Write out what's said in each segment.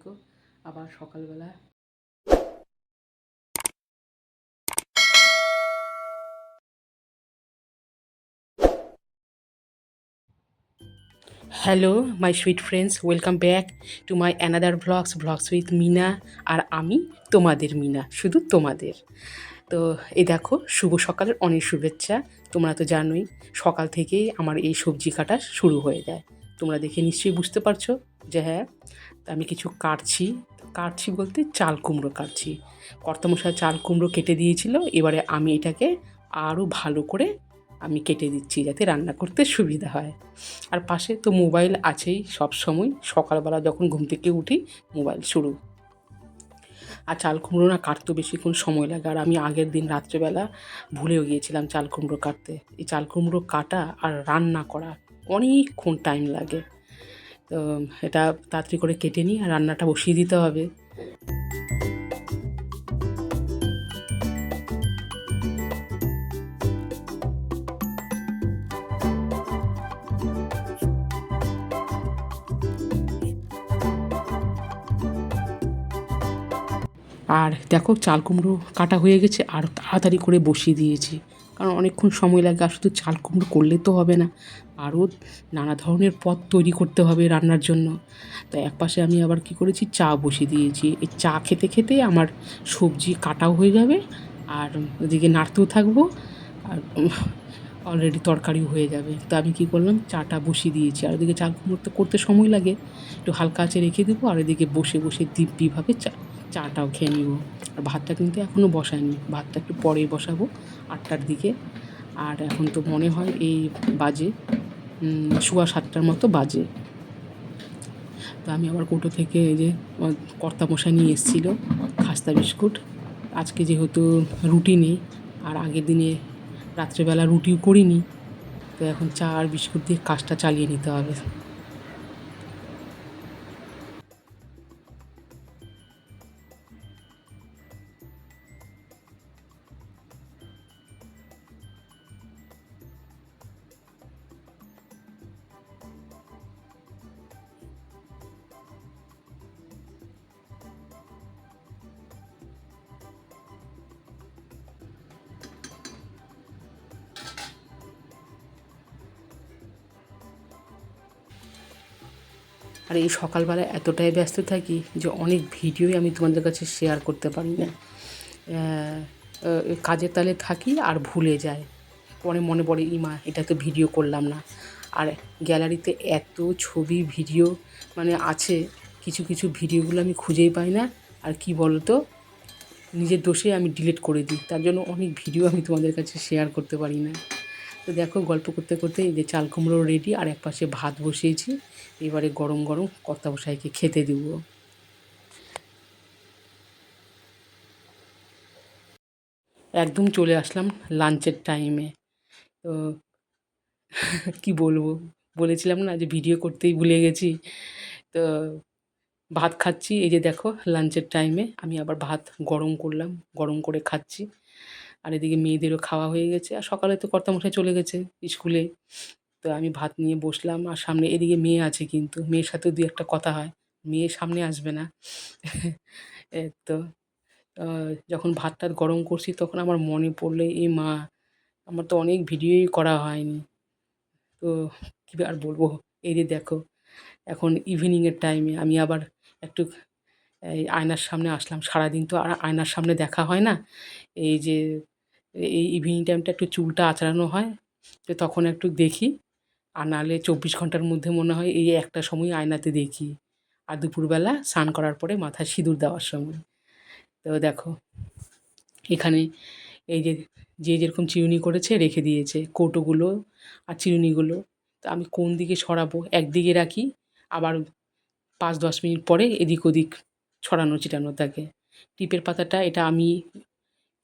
থেকো আবার সকালবেলা। Hello my sweet friends welcome back to my another vlogs vlogs with Mina আর আমি, তোমাদের মিনা শুধু তোমাদের। তো এই দেখো, শুভ সকালের অনেক শুভেচ্ছা। তোমরা তো জানোই, সকাল থেকেই আমার এই সবজি কাটা শুরু হয়ে যায়। তোমরা দেখে নিশ্চয়ই বুঝতে পারছ যে হ্যাঁ আমি কিছু কাটছি। কাটছি বলতে চাল কুমড়ো কাটছি। কর্তামশাই চাল কুমড়ো কেটে দিয়েছিল, এবারে আমি এটাকে আরও ভালো করে আমি কেটে দিচ্ছি যাতে রান্না করতে সুবিধা হয়। আর পাশে তো মোবাইল আছেই সব সময়, সকালবেলা যখন ঘুম থেকে উঠি মোবাইল শুরু। আর চাল কুমড়ো না কাটতে বেশিক্ষণ সময় লাগে। আর আমি আগের দিন রাত্রেবেলা ভুলেও গিয়েছিলাম চাল কুমড়ো কাটতে। এই চাল কুমড়ো কাটা আর রান্না করা অনেকক্ষণ টাইম লাগে। তো এটা তাড়াতাড়ি করে কেটে নিই আর রান্নাটা বসিয়ে দিতে হবে। আর দেখো চাল কুমড়ো কাটা হয়ে গেছে, আর তাড়াতাড়ি করে বসিয়ে দিয়েছি। কারণ অনেকক্ষণ সময় লাগে আর শুধু চাল কুমড়ো করলে তো হবে না। আরও নানা ধরনের পদ তৈরি করতে হবে রান্নার জন্য। তো একপাশে আমি আবার কি করেছি? চা বসিয়ে দিয়েছি। এই চা খেতে খেতে আমার সবজি কাটাও হয়ে যাবে আর ওদিকে নাড়তেও থাকব আর অলরেডি তরকারিও হয়ে যাবে। তো আমি কী করলাম? চাটা বসিয়ে দিয়েছি। আর ওদিকে চা কুমড়ো তো করতে সময় লাগে। একটু হালকা আঁচে রেখে দেবো আর এদিকে বসে বসে দিব্যিভাবে চা, চাটাও খেয়ে নিব। আর ভাতটা কিন্তু এখনও বসায়নি। ভাতটা একটু পরেই বসাবো আটটার দিকে। আর এখন তো মনে হয় এই বাজে। সোয়া সাতটার মতো বাজে। তো আমি আবার কোটো থেকে এই যে কর্তা কর্তামশাই নিয়ে এসেছিল, খাস্তা বিস্কুট। আজকে যেহেতু রুটি নেই, আর আগের দিনে রাত্রেবেলা রুটিও করিনি, তো এখন চা আর বিস্কুট দিয়ে কাজটা চালিয়ে নিতে হবে। আর এই সকালবেলা এতটাই ব্যস্ত থাকি যে অনেক ভিডিওই আমি তোমাদের কাছে শেয়ার করতে পারি না। কাজের তালে থাকি আর ভুলে যায় পরে মনে পড়ে, ইমা, এটা তো ভিডিও করলাম না। আর গ্যালারিতে এত ছবি ভিডিও মানে আছে, কিছু কিছু ভিডিওগুলো আমি খুঁজেই পাই না। আর কি বলতো? নিজের দোষে আমি ডিলিট করে দিই। তার জন্য অনেক ভিডিও আমি তোমাদের কাছে শেয়ার করতে পারি না। তো দেখো গল্প করতে করতে এই যে চাল কুমড়ো রেডি আর এক পাশে ভাত বসিয়েছি। এবারে গরম গরম কর্তা বসাইকে খেতে দিব। একদম চলে আসলাম লাঞ্চের টাইমে তো কি বলব? বলেছিলাম না যে ভিডিও করতেই ভুলে গেছি। তো ভাত খাচ্ছি, এই যে দেখো লাঞ্চের টাইমে আমি আবার ভাত গরম করলাম, গরম করে খাচ্ছি। আর এদিকে মেয়েদেরও খাওয়া হয়ে গেছে। আর সকালে তো কর্তামশাই চলে গেছে স্কুলে। তো আমি ভাত নিয়ে বসলাম। আর সামনে এদিকে মেয়ে আছে কিন্তু। মেয়ের সাথেও দু একটা কথা হয়। মেয়ে সামনে আসবে না। তো যখন ভাতটা গরম করছি তখন আমার মনে পড়ল এই মা, আমার তো অনেক ভিডিওই করা হয়নি। তো কী আর বলব? এই যে দেখো, এখন ইভিনিংয়ের টাইমে আমি আবার একটু, এই আয়নার সামনে আসলাম। সারাদিন তো আর আয়নার সামনে দেখা হয় না। এই যে এই ইভিনিং টাইমটা একটু চুলটা আঁচড়ানো হয়, তো তখন একটু দেখি। আর নাহলে চব্বিশ ঘণ্টার মধ্যে মনে হয় এই একটা সময় আয়নাতে দেখি। আর দুপুরবেলা স্নান করার পরে মাথায় সিঁদুর দেওয়ার সময়। তো দেখো, এখানে এই যে যে যেরকম চিরুনি করেছে রেখে দিয়েছে, কৌটোগুলো আর চিরুনিগুলো। তো আমি কোন দিকে সরাবো? একদিকে রাখি, আবার পাঁচ দশ মিনিট পরে এদিক ওদিক ছড়ানো ছিটানো থাকে। টিপের পাতাটা এটা আমি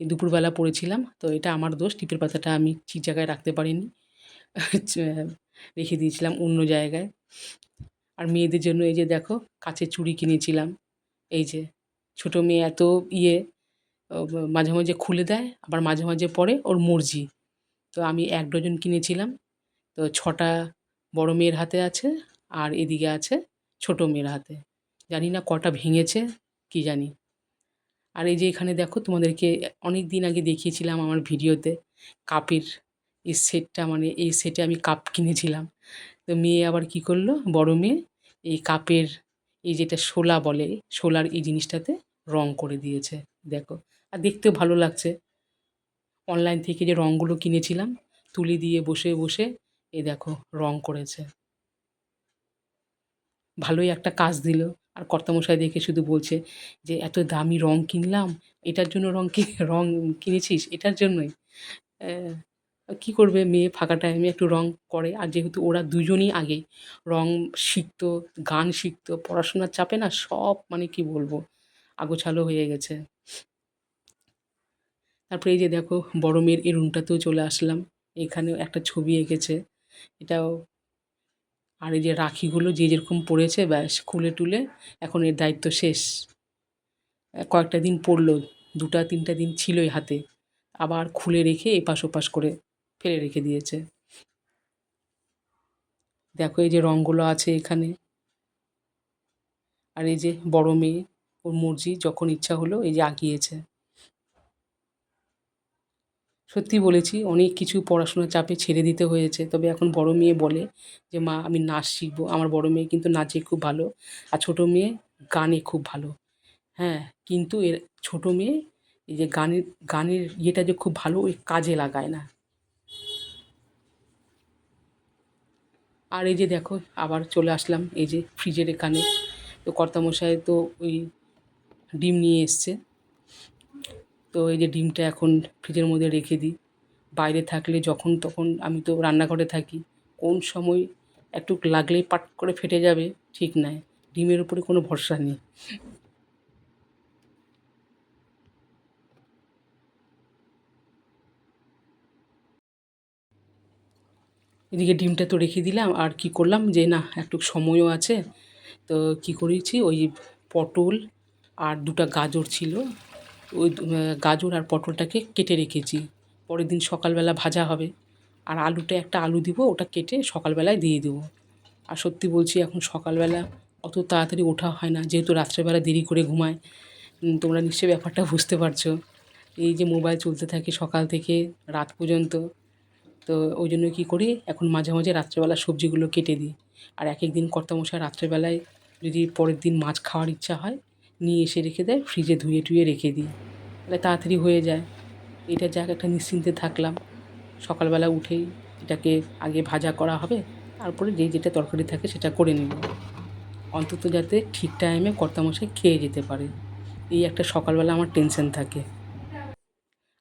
দুপুরবেলা পড়েছিলাম, তো এটা আমার দোষ। টিপের পাতাটা আমি ঠিক জায়গায় রাখতে পারিনি। রেখে দিয়েছিলাম অন্য জায়গায়। আর মেয়েদের জন্য এই যে দেখো, কাচের চুড়ি কিনেছিলাম। এই যে, ছোটো মেয়ে এত ইয়ে মাঝে মাঝে খুলে দেয়, আবার মাঝে মাঝে পরে ওর মর্জি। তো আমি এক ডজন কিনেছিলাম। তো ছটা বড় মেয়ের হাতে আছে, আর এদিকে আছে ছোটো মেয়ের হাতে। জানি না কটা ভেঙেছে, কি জানি। আর এই যে এখানে দেখো তোমাদেরকে অনেক দিন আগে দেখিয়েছিলাম আমার ভিডিওতে কাপের এই সেটটা মানে এই সেটে আমি কাপ কিনেছিলাম। তো মেয়ে আবার কি করল? বড় মেয়ে এই কাপের এই যেটা শোলা বলে, শোলার এই জিনিসটাতে রং করে দিয়েছে, দেখো। আর দেখতেও ভালো লাগছে। অনলাইন থেকে যে রঙগুলো কিনেছিলাম, তুলি দিয়ে বসে বসে এই দেখো রং করেছে। ভালোই একটা কাজ দিল। আর কর্তামশাই দেখে শুধু বলছে যে, এত দামি রং কিনলাম? এটার জন্য রং কি, রং কিনেছিস? এটার জন্যই? কী করবে মেয়ে ফাঁকা টাইমে একটু রং করে? আর যেহেতু ওরা দুজনই আগে রং শিখতো, গান শিখতো, পড়াশোনার চাপে না সব মানে কি বলব, আগোছালো হয়ে গেছে। তারপরে এই যে দেখো, বড় মেয়ের এই রুমটাতেও চলে আসলাম। এখানেও একটা ছবি এঁকেছে। এটাও আর এই যে রাখিগুলো যে যেরকম পড়েছে, ব্যাস, খুলে টুলে এখন এর দায়িত্ব শেষ। কয়েকটা দিন পড়ল, দুটা, তিনটা দিন ছিলই হাতে। আবার খুলে রেখে এপাশ ওপাশ করে ফেলে রেখে দিয়েছে। দেখো এই যে রঙগুলো আছে এখানে। আর এই যে বড় মেয়ে, ওর মর্জি, যখন ইচ্ছা হলো এই যে আঁকিয়েছে সত্যি বলেছি, অনেক কিছু পড়াশোনার চাপে ছেড়ে দিতে হয়েছে। তবে এখন বড় মেয়ে বলে যে, মা, আমি নাচ শিখব। আমার বড় মেয়ে কিন্তু নাচে খুব ভালো আর ছোট মেয়ে গানে খুব ভালো। হ্যাঁ কিন্তু এর ছোটো মেয়ে এই যে গানের গানের ইয়েটা যে খুব ভালো, ওই কাজে লাগায় না। আর এই যে দেখো, আবার চলে আসলাম এই যে ফ্রিজের এখানে। তো কর্তামশাই তো ওই ডিম নিয়ে এসছে। তো এই যে ডিমটা এখন ফ্রিজের মধ্যে রেখে দিই। বাইরে থাকলে যখন তখন আমি তো রান্নাঘরে থাকি, কোন সময় একটু লাগলেই পাট করে ফেটে যাবে, ঠিক নাই। ডিমের উপরে কোনো ভরসা নেই। এদিকে ডিমটা তো রেখে দিলাম, আর কি করলাম যে না, একটু সময়ও আছে। তো কি করেছি, ওই পটল আর দুটো গাজর ছিল ওই গাজর আর পটলটাকে কেটে রেখেছি। পরের দিন সকালবেলা ভাজা হবে। আর আলুটা একটা আলু দিব, ওটা কেটে সকালবেলায় দিয়ে দেবো। আর সত্যি বলছি, এখন সকালবেলা অত তাড়াতাড়ি ওঠা হয় না। যেহেতু রাত্রেবেলা দেরি করে ঘুমায় তোমরা নিশ্চয়ই ব্যাপারটা বুঝতে পারছ। এই যে মোবাইল চলতে থাকে সকাল থেকে রাত পর্যন্ত, তো ওই জন্য কী করি, এখন মাঝে মাঝে রাত্রেবেলা সবজিগুলো কেটে দিই। আর এক এক দিন কর্তামশাই রাত্রেবেলায় যদি পরের দিন মাছ খাওয়ার ইচ্ছা হয় নিয়ে এসে রেখে দেয় ফ্রিজে ধুয়ে টুয়ে রেখে দিই। তাহলে তাড়াতাড়ি হয়ে যায়। এটা যাক, একটা নিশ্চিন্তে থাকলাম। সকালবেলা উঠেই এটাকে আগে ভাজা করা হবে, তারপরে যেই যেটা তরকারি থাকে সেটা করে নেব। অন্তত যাতে ঠিক টাইমে কর্তামশাই খেয়ে যেতে পারে। এই একটা সকালবেলা আমার টেনশন থাকে।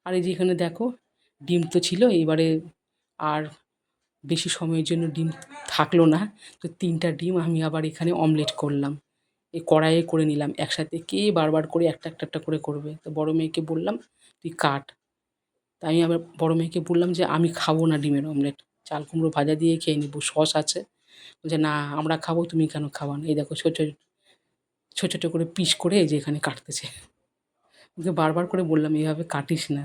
আর এই যে এখানে দেখো, ডিম তো ছিল, এবারে আর বেশি সময়ের জন্য ডিম থাকল না। তো তিনটা ডিম আমি আবার এখানে অমলেট করলাম। এই কড়াইয়ে করে নিলাম একসাথে। কে বারবার করে একটা একটা একটা করে করবে? তো বড় মেয়েকে বললাম, তুই কাট। তাই আমি আবার বড় মেয়েকে বললাম যে, আমি খাব না ডিমের অমলেট। চাল কুমড়ো ভাজা দিয়ে খেয়ে নেব, সস আছে। বলছে, না, আমরা খাব, তুমি কেন খাওয়া না? এই দেখো ছোটো ছোটো ছোটো করে পিস করে যে এখানে কাটতেছে। ওকে বারবার করে বললাম, এইভাবে কাটিস না।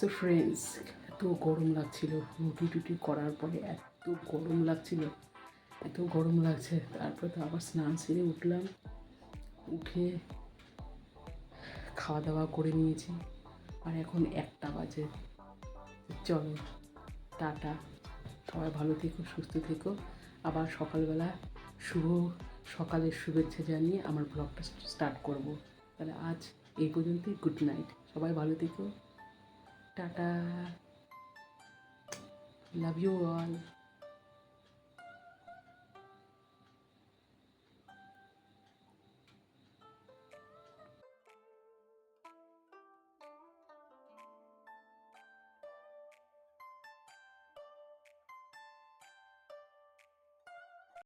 সো ফ্রেন্ডস এত গরম লাগছিল। রুটি টুটি করার পরে এত গরম লাগছিল। এত গরম লাগছে। তারপরে তো আবার স্নান সেরে উঠলাম। উঠে খাওয়া দাওয়া করে নিয়েছি। আর এখন একটা বাজে। চলো, টাটা। সবাই ভালো থেকো, সুস্থ থেকো। আবার সকালবেলা শুভ সকালের শুভেচ্ছা জানিয়ে আমার ব্লগটা স্টার্ট করব। তাহলে আজ এই পর্যন্তই। Good night. সবাই ভালো থেকো। Tata love you all